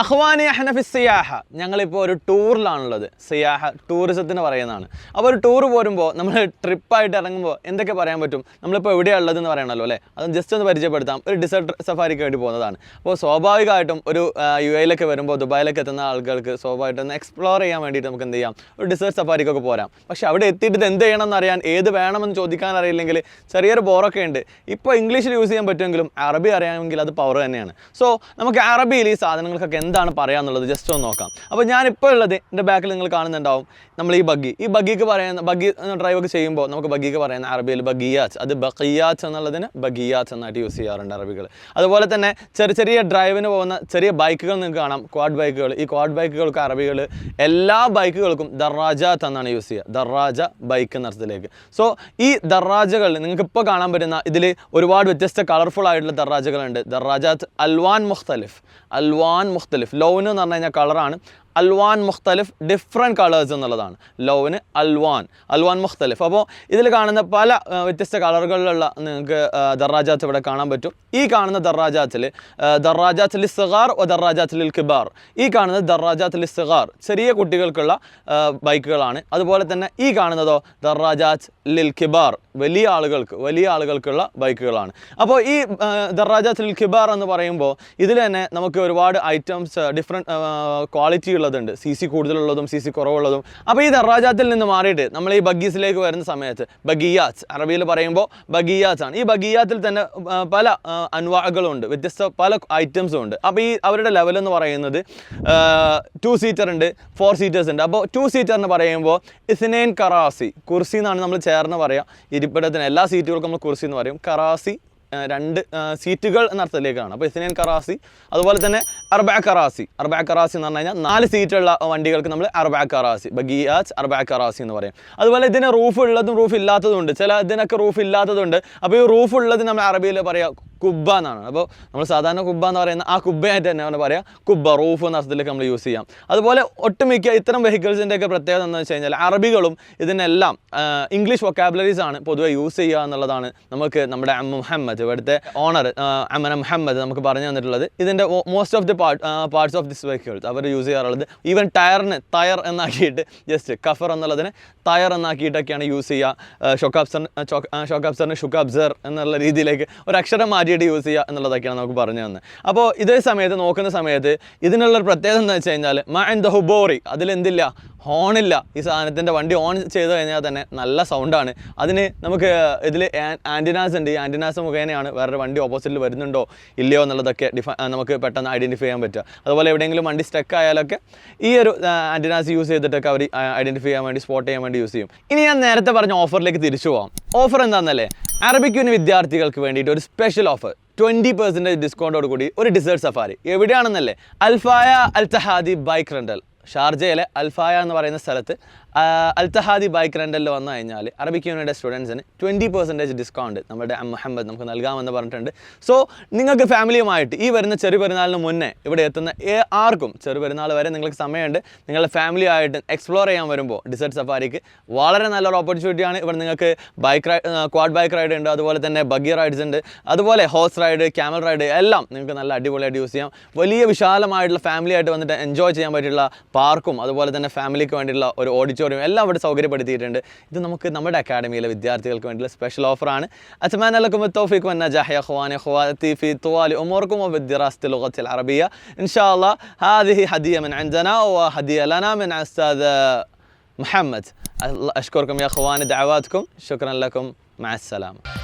അഖ്വാനി ഹനഫി സിയാഹ. ഞങ്ങളിപ്പോൾ ഒരു ടൂറിലാണുള്ളത്. സിയാഹ ടൂറിസത്തിന് പറയുന്നതാണ്. അപ്പോൾ ഒരു ടൂർ പോരുമ്പോൾ നമ്മൾ ട്രിപ്പായിട്ട് ഇറങ്ങുമ്പോൾ എന്തൊക്കെ പറയാൻ പറ്റും? നമ്മളിപ്പോൾ എവിടെയാണ് ഉള്ളതെന്ന് പറയണമല്ലോ അല്ലേ? അത് ജസ്റ്റ് ഒന്ന് പരിചയപ്പെടുത്താം. ഒരു ഡിസേർട്ട് സഫാരിക്ക് വേണ്ടി പോകുന്നതാണ്. അപ്പോൾ സ്വാഭാവികമായിട്ടും ഒരു യു എയിലൊക്കെ വരുമ്പോൾ ദുബായിലൊക്കെ എത്തുന്ന ആളുകൾക്ക് സ്വാഭാവികമായിട്ടും എക്സ്പ്ലോർ ചെയ്യാൻ വേണ്ടിയിട്ട് നമുക്ക് എന്ത് ചെയ്യാം? ഒരു ഡിസേർട്ട് സഫാരിക്കൊക്കെ പോരാം. പക്ഷേ അവിടെ എത്തിയിട്ട് ഇത് എന്ത് ചെയ്യണമെന്ന് അറിയാൻ ഏത് വേണമെന്ന് ചോദിക്കാൻ അറിയില്ലെങ്കിൽ ചെറിയൊരു ബോറൊക്കെ ഉണ്ട്. ഇപ്പോൾ ഇംഗ്ലീഷിൽ യൂസ് ചെയ്യാൻ പറ്റുമെങ്കിലും അറബി അറിയാമെങ്കിൽ അത് പവർ തന്നെയാണ്. സോ നമുക്ക് അറബിയിൽ ഈ സാധനങ്ങൾക്കൊക്കെ എന്താണ് പറയാന്നുള്ളത് ജസ്റ്റ് ഒന്ന് നോക്കാം. അപ്പോൾ ഞാനിപ്പോൾ ഉള്ളത് എന്റെ ബാക്കിൽ നിങ്ങൾ കാണുന്നുണ്ടാവും. നമ്മൾ ഈ ബഗ്ഗി. ഈ ബഗ്ഗിക്ക് പറയുന്ന ബഗ്ഗി ഡ്രൈവ് ഒക്കെ ചെയ്യുമ്പോൾ നമുക്ക് ബഗ്ഗിക്ക് പറയുന്ന അറബിയിൽ ബഗിയാച്ച് അത് ബഖിയാച്ച് എന്നുള്ളതിന് ബഗിയാച്ച് എന്നായിട്ട് യൂസ് ചെയ്യാറുണ്ട് അറബികൾ. അതുപോലെ തന്നെ ചെറിയ ചെറിയ ഡ്രൈവിന് പോകുന്ന ചെറിയ ബൈക്കുകൾ നിങ്ങൾക്ക് കാണാം. ക്വാഡ് ബൈക്കുകൾ ഈ ക്വാഡ് ബൈക്കുകൾക്ക് അറബികൾ എല്ലാ ബൈക്കുകൾക്കും ദറാജാത്ത് എന്നാണ് യൂസ് ചെയ്യുക. ദറാജ ബൈക്ക് എന്ന അർത്ഥത്തിലേക്ക്. സോ ഈ ദറാജകൾ നിങ്ങൾക്ക് ഇപ്പോൾ കാണാൻ പറ്റുന്ന ഇതിൽ ഒരുപാട് വ്യത്യസ്ത കളർഫുൾ ആയിട്ടുള്ള ദറാജകളുണ്ട് ദറാജാത്ത് അൽവാൻ മുഖ്തലിഫ്. അൽവാൻ മുഖ്തലിഫ്. ലോന് എന്ന് പറഞ്ഞു കഴിഞ്ഞാൽ കളറാണ് അൽവാൻ മുഖ്തലിഫ് ഡിഫറെന്റ് കളേഴ്സ് എന്നുള്ളതാണ്. ലോവിന് അൽവാൻ അൽവാൻ മുഖ്തലിഫ്. അപ്പോൾ ഇതിൽ കാണുന്ന പല വ്യത്യസ്ത കളറുകളിലുള്ള നിങ്ങൾക്ക് ദർറാജാത്ത് ഇവിടെ കാണാൻ പറ്റും. ഈ കാണുന്ന ദർറാജാത്തിൽ ദർറാജാത്തിൽ സിഗാർ ഒ ദർറാജാത്തിൽ കിബാർ. ഈ കാണുന്നത് ദർറാജാത്തിൽ സിഗാർ ചെറിയ കുട്ടികൾക്കുള്ള ബൈക്കുകളാണ്. അതുപോലെ തന്നെ ഈ കാണുന്നതോ ദർറാജാത്ത് ലിൽ കിബാർ. വലിയ ആളുകൾക്ക് വലിയ ആളുകൾക്കുള്ള ബൈക്കുകളാണ്. അപ്പോൾ ഈ ദർറാജാത്ത് ലിൽ കിബാർ എന്ന് പറയുമ്പോൾ ഇതിൽ തന്നെ നമുക്ക് ഒരുപാട് ഐറ്റംസ് ഡിഫറെന്റ് ക്വാളിറ്റി ഉള്ളതുണ്ട് സി സി കൂടുതലുള്ളതും സി സി കുറവുള്ളതും. അപ്പോൾ ഈ ദറാജാത്തിൽ നിന്ന് മാറിയിട്ട് നമ്മൾ ഈ ബഗീസിലേക്ക് വരുന്ന സമയത്ത് ബഗിയാസ് അറബിയിൽ പറയുമ്പോൾ ബഗിയാസ് ആണ് ഈ ബഗിയാത്തിൽ തന്നെ പല അൻവാകളുണ്ട് വ്യത്യസ്ത പല ഐറ്റംസും ഉണ്ട്. അപ്പോൾ ഈ അവരുടെ ലെവൽ എന്ന് പറയുന്നത് ടു സീറ്റർ ഉണ്ട് ഫോർ സീറ്റേഴ്സ് ഉണ്ട്. അപ്പോൾ ടു സീറ്റർ എന്ന് പറയുമ്പോൾ ഇസ്നൈൻ കറാസി കുർസി എന്നാണ് നമ്മൾ ചേർന്ന് പറയാം. ഇരിപ്പിടത്തിന് എല്ലാ സീറ്റുകൾക്കും നമ്മൾ കുർസി എന്ന് പറയും. കറാസി രണ്ട് സീറ്റുകൾ എന്ന അർത്ഥത്തിലേക്കാണ് അപ്പോൾ ഇസ്നൈൻ കറാസി അതുപോലെ തന്നെ അർബാ കറാസി. അർബാ കറാസി എന്ന് പറഞ്ഞു കഴിഞ്ഞാൽ നാല് സീറ്റുള്ള വണ്ടികൾക്ക് നമ്മൾ അർബാ കറാസി ബഗിയാജ് അർബാ കറാസി എന്ന് പറയും. അതുപോലെ ഇതിന് റൂഫ് ഉള്ളതും റൂഫ് ഇല്ലാത്തതും ഉണ്ട്. ചില ഇതിനൊക്കെ റൂഫ് ഇല്ലാത്തതുണ്ട്. അപ്പോൾ ഈ റൂഫ് ഉള്ളത് നമ്മൾ അറബിയിൽ പറയാം കുബ്ബ എന്നാണ്. അപ്പോൾ നമ്മൾ സാധാരണ കുബ്ബ എന്ന് പറയുന്ന ആ കുബ്ബയായിട്ട് തന്നെ പറയാം. കുബ്ബ റൂഫ് എന്ന അർത്ഥത്തിലൊക്കെ നമ്മൾ യൂസ് ചെയ്യാം. അതുപോലെ ഒട്ടുമിക്ക ഇത്തരം വെഹിക്കിൾസിന്റെ ഒക്കെ പ്രത്യേകത എന്ന് വെച്ച് കഴിഞ്ഞാൽ അറബികളും ഇതിനെല്ലാം ഇംഗ്ലീഷ് വൊക്കാബുലറീസ് ആണ് പൊതുവെ യൂസ് ചെയ്യുക എന്നുള്ളതാണ് നമുക്ക് നമ്മുടെ അമ്മ മുഹമ്മദ് ഇവിടുത്തെ ഓണർ അമ്മന മുഹമ്മദ് നമുക്ക് പറഞ്ഞു തന്നിട്ടുള്ളത്. ഇതിന്റെ most of the part parts of this vehicles our use ചെയ്യാറുള്ളത്. ഈവൻ ടയറിന് ടയർ എന്നാക്കിയിട്ട് ജസ്റ്റ് കഫർ എന്നുള്ളതിന് ടയർ എന്നാക്കിയിട്ടൊക്കെയാണ് യൂസ് ചെയ്യുക. ഷോക്ക് ഷൊക്കാബ്സറിന് ഷുക്കാബ്സർ എന്നുള്ള രീതിയിലേക്ക് ഒരു അക്ഷരം മാറ്റിയിട്ട് യൂസ് ചെയ്യുക എന്നുള്ളതൊക്കെയാണ് നമുക്ക് പറഞ്ഞു തന്നത്. അപ്പോൾ ഇതേ സമയത്ത് നോക്കുന്ന സമയത്ത് ഇതിനുള്ളൊരു പ്രത്യേകത എന്താ വെച്ച് കഴിഞ്ഞാൽ മ ദ ഹുബോറി അതിലെന്തില്ല? ഹോണില്ല. ഈ സാധനത്തിന്റെ വണ്ടി ഓൺ ചെയ്ത് കഴിഞ്ഞാൽ തന്നെ നല്ല സൗണ്ടാണ് അതിന് നമുക്ക് ഇതിൽ ആന്റിനാസ് ഉണ്ട്. ഈ ആന്റിനാസ് മുഖേനയാണ് വേറൊരു വണ്ടി ഓപ്പോസിറ്റിൽ വരുന്നുണ്ടോ ഇല്ലയോ എന്നുള്ളതൊക്കെ ഡിഫ നമുക്ക് പെട്ടെന്ന് ഐഡന്റിഫൈ ചെയ്യാൻ പറ്റുക. അതുപോലെ എവിടെയെങ്കിലും വണ്ടി സ്റ്റക്ക് ആയാലൊക്കെ ഈ ഒരു ആന്റിനാസ് യൂസ് ചെയ്തിട്ടൊക്കെ അവർ ഐഡന്റിഫൈ ചെയ്യാൻ വേണ്ടി സ്പോട്ട് ചെയ്യാൻ വേണ്ടി യൂസ് ചെയ്യും. ഇനി ഞാൻ നേരത്തെ പറഞ്ഞ ഓഫറിലേക്ക് തിരിച്ചു പോകാം ഓഫർ എന്താണെന്നല്ലേ അറബിക് യൂണി വിദ്യാർത്ഥികൾക്ക് വേണ്ടിയിട്ട് ഒരു സ്പെഷ്യൽ ഓഫർ ട്വന്റി പെർസെന്റേജ് ഡിസ്കൗണ്ടോട് കൂടി ഒരു desert safari എവിടെയാണെന്നല്ലേ? Al Faya Al Tahadi bike rental ഷാർജയിലെ അൽഫായ എന്ന് പറയുന്ന സ്ഥലത്ത് അൽത്തഹാദി ബൈക്ക് റെന്റലിൽ വന്നു കഴിഞ്ഞാൽ അറബിക് യൂണിയുടെ സ്റ്റുഡൻസിന് ട്വന്റി പെർസെന്റേജ് ഡിസ്കൗണ്ട് നമ്മുടെ മുഹമ്മദ് നമുക്ക് നൽകാമെന്ന് പറഞ്ഞിട്ടുണ്ട്. സോ നിങ്ങൾക്ക് ഫാമിലിയുമായിട്ട് ഈ വരുന്ന ചെറു പെരുന്നാളിന് മുന്നേ ഇവിടെ എത്തുന്ന ആർക്കും ചെറു പെരുന്നാൾ വരെ നിങ്ങൾക്ക് സമയമുണ്ട്. നിങ്ങളുടെ ഫാമിലിയായിട്ട് എക്സ്പ്ലോർ ചെയ്യാൻ വരുമ്പോൾ ഡിസേർട്ട് സഫാരിക്ക് വളരെ നല്ലൊരു ഓപ്പർച്യൂണിറ്റിയാണ് ഇവിടെ നിങ്ങൾക്ക് bike ride quad bike ride ഉണ്ട് അതുപോലെ തന്നെ ബഗ്ഗി റൈഡ്സ് ഉണ്ട് അതുപോലെ ഹോഴ്സ് റൈഡ് ക്യാമൽ റൈഡ് എല്ലാം നിങ്ങൾക്ക് നല്ല അടിപൊളിയായിട്ട് യൂസ് ചെയ്യാം. വലിയ വിശാലമായിട്ടുള്ള ഫാമിലിയായിട്ട് വന്നിട്ട് എൻജോയ് ചെയ്യാൻ പറ്റിയുള്ള പാർക്കും അതുപോലെ തന്നെ ഫാമിലിക്ക് വേണ്ടിയുള്ള ഒരു ഓഡിറ്റോറിയം എല്ലാം ഇവിടെ സൗകര്യപ്പെടുത്തിയിട്ടുണ്ട് ഇത് നമുക്ക് നമ്മുടെ അക്കാഡമിയിലെ വിദ്യാർത്ഥികൾക്ക് വേണ്ടിയുള്ള സ്പെഷ്യൽ ഓഫറാണ് أتمنى لكم التوفيق والنجاح يا اخواني اخواتي في طوال اموركم وبالدراسه اللغه العربيه ان شاء الله هذه هديه من عندنا وهديه لنا من استاذ محمد اشكركم يا اخواني دعواتكم شكرا لكم مع السلامه